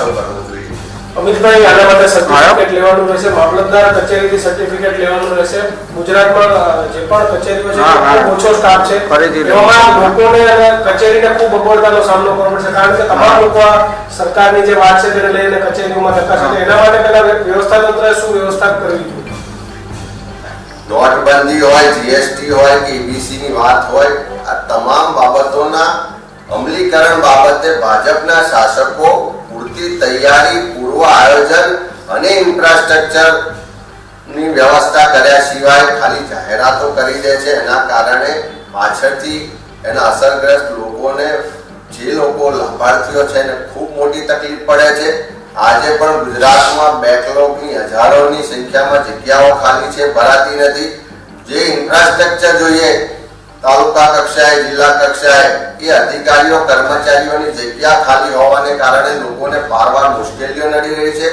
ખુલાસો કરવો જોઈએ અમિતભાઈ આના માટે સર્ટિફિકેટ લેવાનું રહેશે મામલતદાર કચેરીથી સર્ટિફિકેટ લેવાનું રહેશે. ગુજરાતમાં જે પણ કચેરીઓ છે હા, હા. ખૂબ ઓછો સ્ટાફ છે. એમાં લોકોને અને કચેરીને ખૂબ અગવડતાનો સામનો કરવો પડશે કારણ કે તમામ લોકો સરકારની જે વાત છે તેને લઈને કચેરીઓમાં ધક્કા છે. એના માટે પહેલા વ્યવસ્થા તંત્રએ શું વ્યવસ્થા કરવી જોઈએ નોટબંધી હોય જીએસટી હોય કે ની વાત હોય આ તમામ બાબતોના અમલીકરણ બાબતે ભાજપના શાસકો પૂરતી તૈયારી, પૂર્વ આયોજન અને ઇન્ફ્રાસ્ટ્રક્ચરની વ્યવસ્થા કર્યા સિવાય ખાલી જાહેરાતો કરી દે છે. એના કારણે પાછળથી એના અસરગ્રસ્ત લોકોને, જે લોકો લાભાર્થીઓ છે એને ખૂબ મોટી તકલીફ પડે છે. આજે પણ ગુજરાતમાં બેકલોગની હજારોની સંખ્યામાં જગ્યાઓ ખાલી છે, ભરાતી નથી. જે ઇન્ફ્રાસ્ટ્રક્ચર જોઈએ તાલુકા કક્ષાએ, જિલ્લા કક્ષાએ એ અધિકારીઓ, કર્મચારીઓની જગ્યા ખાલી હોવાને કારણે લોકોને પારવાર મુશ્કેલીઓ નડી રહી છે.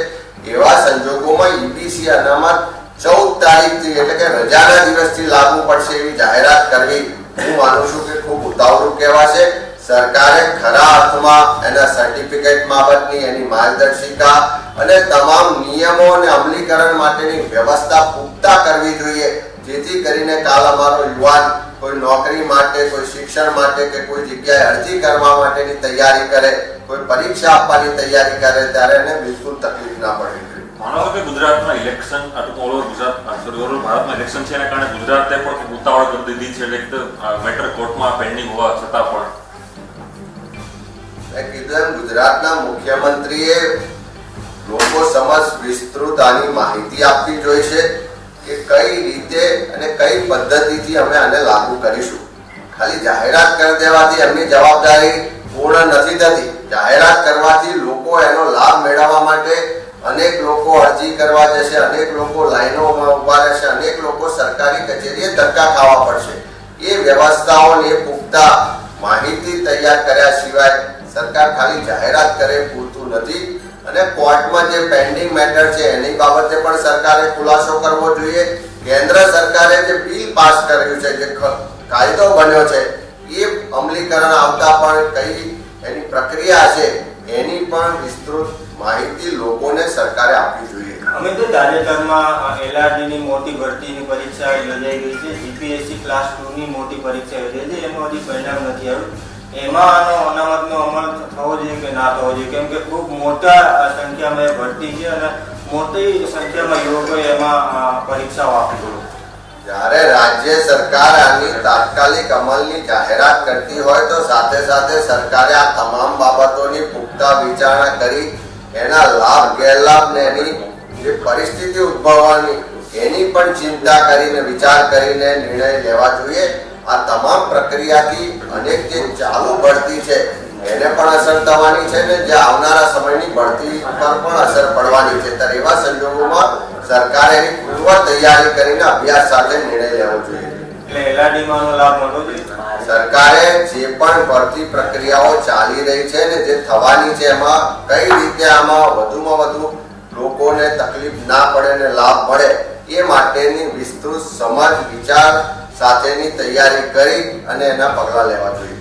એવા સંજોગોમાં ઈબીસી અનામત ચૌદ તારીખથી એટલે કે રજાના દિવસથી લાગુ પડશે એવી જાહેરાત કરવી હું માનું છું કે ખૂબ ઉતાવળું કહેવાશે. સરકારે ખરા અર્થમાં એના સર્ટિફિકેટ બાબતની એની માર્ગદર્શિકા અને તમામ નિયમો અને અમલીકરણ માટેની વ્યવસ્થા પુખ્તા કરવી જોઈએ. જેથી કરીને કાલ અમારો યુવાન કોઈ નોકરી માટે કોઈ શિક્ષણ માટે કે કોઈ જગ્યાએ અરજી કરવા માટેની તૈયારી કરે કોઈ પરીક્ષા આપવાની તૈયારી કરે ત્યારે એને બિલકુલ તકલીફ ના પડે. માનો કે ગુજરાતમાં election all over Gujarat sorry all ભારતમાં ઇલેક્શન છે એના કારણે ગુજરાતે પણ ઉતાવળ કરી દીધી છે એટલે મેટર કોર્ટમાં પેન્ડિંગ હોવા છતાં પણ. કીધું ગુજરાતના મુખ્યમંત્રીએ લોકો સમક્ષ વિસ્તૃત આની માહિતી આપવી જોઈશે કે કઈ રીતે અને કઈ પદ્ધતિથી અમે આને લાગુ કરીશું? ખાલી જાહેરાત કરી દેવાથી એમની જવાબદારી પૂર્ણ નથી થતી. જાહેરાત કરવાથી લોકો એનો લાભ મેળવવા માટે અનેક લોકો અરજી કરવા જશે, અનેક લોકો લાઈનોમાં ઊભા રહેશે, અનેક લોકો સરકારી કચેરીએ ધક્કા ખાવા પડશે. એ વ્યવસ્થાઓને પૂરતા માહિતી તૈયાર કર્યા સિવાય સરકાર ખાલી જાહેરાત કરે પૂરતું નથી. અને કોર્ટમાં જે પેન્ડિંગ મેટર છે, એની બાબતે પણ સરકારે ખુલાસો કરવો જોઈએ. કેન્દ્ર સરકારે જે બિલ પાસ કર્યું છે, જે કાયદો બન્યો છે, એ અમલીકરણ આવતા પણ કઈ એની પ્રક્રિયા છે, એની પણ વિસ્તૃત માહિતી લોકોને સરકારે આપવી જોઈએ. અમે તો તાજેતરમાં એલઆરડી ની મોટી ભરતીની પરીક્ષા યોજાઈ ગઈ છે, જીપીએસસી ક્લાસ ટુ ની મોટી પરીક્ષા યોજાઈ છે એનું હજી પરિણામ નથી આવ્યું. એમાં આનો અનામતનો અમલ થવો જોઈએ કે ના થવો જોઈએ? કેમ કે ખૂબ મોટા સંખ્યામાં ભરતી છે અને મોટી સંખ્યામાં યુવકોએ એમાં પરીક્ષાઓ આપી જ્યારે રાજ્ય સરકાર આની તાત્કાલિક અમલની જાહેરાત કરતી હોય તો સાથે સાથે સરકારે આ તમામ બાબતોની પુખ્તા વિચારણા કરી, એના લાભ, ગેરલાભને એની જે પરિસ્થિતિ ઉદ્ભવવાની, એની પણ ચિંતા કરીને, વિચાર કરીને નિર્ણય લેવા જોઈએ. આ તમામ પ્રક્રિયાથી અનેક જે ચાલુ ભરતી છે એને પણ અસર થવાની છે ને જે આવનારા સમયની ભરતી પર પણ અસર પડવાની છે. ત્યારે એવા સંજોગોમાં સરકારે એની પૂર્વ તૈયારી કરીને અભ્યાસ સાથે નિર્ણય લેવો જોઈએ? સરકારે જે પણ ભરતી પ્રક્રિયાઓ ચાલી રહી છે ને જે થવાની છે એમાં કઈ રીતે આમાં વધુમાં વધુ લોકોને તકલીફ ના પડે ને લાભ મળે એ માટેની વિસ્તૃત સમજ વિચાર સાથેની તૈયારી કરી અને એના પગલાં લેવા જોઈએ.